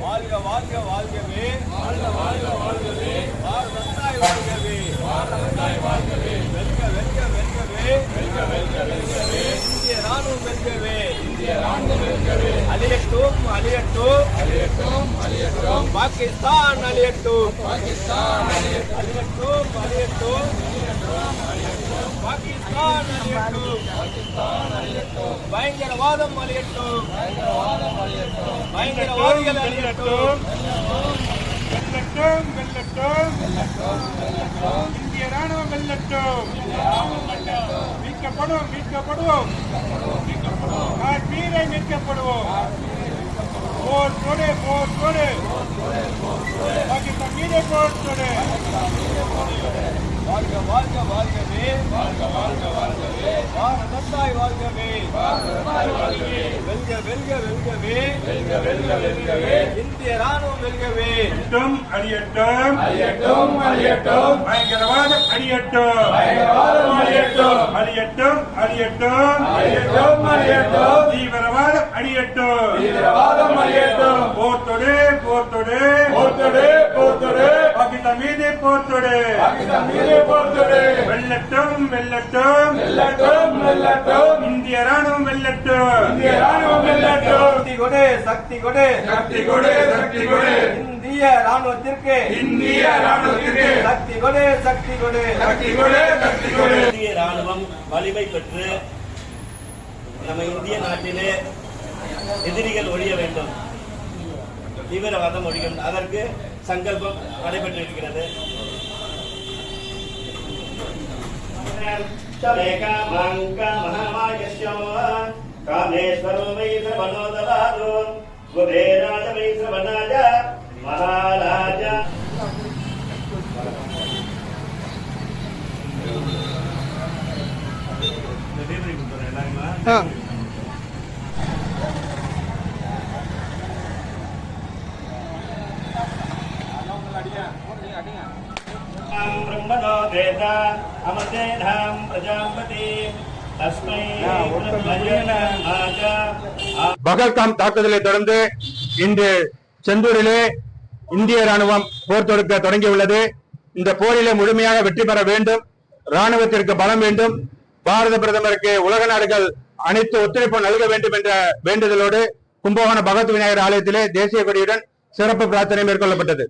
வாழ்க வாழ்க வாழ்கவே வாழ்க வாழ்க வாழ்கவே பாரதந்தாய் வாழ்கவே பாரதந்தாய் வாழ்கவே வெல்க வெல்க வெல்கவே வெல்க வெல்க வெல்கவே இந்திய ராணுவம் வெல்கவே இந்திய ராணுவம் வெல்கவே அழியட்டும் அழியட்டும் அழியட்டும் அழியட்டும் பாகிஸ்தான் அழியட்டும் பாகிஸ்தான் அழியட்டும் அழியட்டும் பாகிஸ்தான் அழியட்டும் அழியட்டும் பயங்கரவாதம் அழியட்டும் பயங்கரவாதிகள் அழியட்டும் வெல்லட்டும் வெல்லட்டும். இந்திய ராணுவம் வெல்லட்டும். மீட்கப்படும் மீட்கப்படுவோம் காஷ்மீரை மீட்கப்படுவோம். போர் கொடு போர் கொடு பாகிஸ்தான் மீது போர் கொடு வாழ்க வாழ்க வாழ்கவே. வாழ்க வாழ்க வாழ்கவே. பாரதத்தாய் வாழ்கவே பாரதத்தாய் வாழ்கவே வெல்க வெல்க வெல்கவே. வெல்க வெல்க வெல்கவே. இந்திய ராணுவம் வெல்கவே அழியட்டும் அழியட்டும் அழியட்டும் அழியட்டும் பயங்கரவாதம் அழியட்டும் பயங்கரவாதம் அழியட்டும் அழியட்டும் அழியட்டும் அழியட்டும் அழியட்டும் தீவிரவாதம் அழியட்டும் தீவிரவாதம் போர் தொடு போர் தொடு. போர்த்தொடு வெல்லட்டும் வெல்லட்டும் வெல்லட்டும் வெல்லட்டும் இந்திய ராணுவம் வெல்லட்டும் இந்திய ராணுவம் வெல்லட்டும் சக்தி கொடு சக்தி கொடு. சக்தி கொடு சக்தி கொடு. இந்திய ராணுவத்திற்கு. இந்திய ராணுவத்திற்கு. சக்தி கொடு சக்தி கொடு. சக்தி கொடு சக்தி கொடு. இந்திய ராணுவம் வலிமை பெற்று நம்ம இந்திய நாட்டிலே எதிரிகள் ஒழிய வேண்டும். தீவிரவாதம் ஒழிய வேண்டும் அதற்கு சங்கல்பம் நடைபெற்றிருக்கிறது காமேஸ்வரோ வை சர்வனோதலாதோ குபேராஜ வை சர்வநாஜ மகாராஜா ब्रह्मणो वेद अमृतेनां प्रजापति तस्मै ब्रह्मणे नमः பகல்காம் தாக்குதலை தொடர்ந்து இன்று செந்தூரிலே இந்திய ராணுவம் போர் தொடுக்க தொடங்கியுள்ளது இந்த போரிலே முழுமையாக வெற்றி பெற வேண்டும் ராணுவத்திற்கு பலம் வேண்டும் பாரத பிரதமருக்கு உலக நாடுகள் அனைத்து ஒத்துழைப்பு நல்க வேண்டும் என்ற வேண்டுதலோடு கும்பகோணம் பகவத் விநாயகர் ஆலயத்திலே தேசிய கொடியுடன் சிறப்பு பிரார்த்தனை மேற்கொள்ளப்பட்டது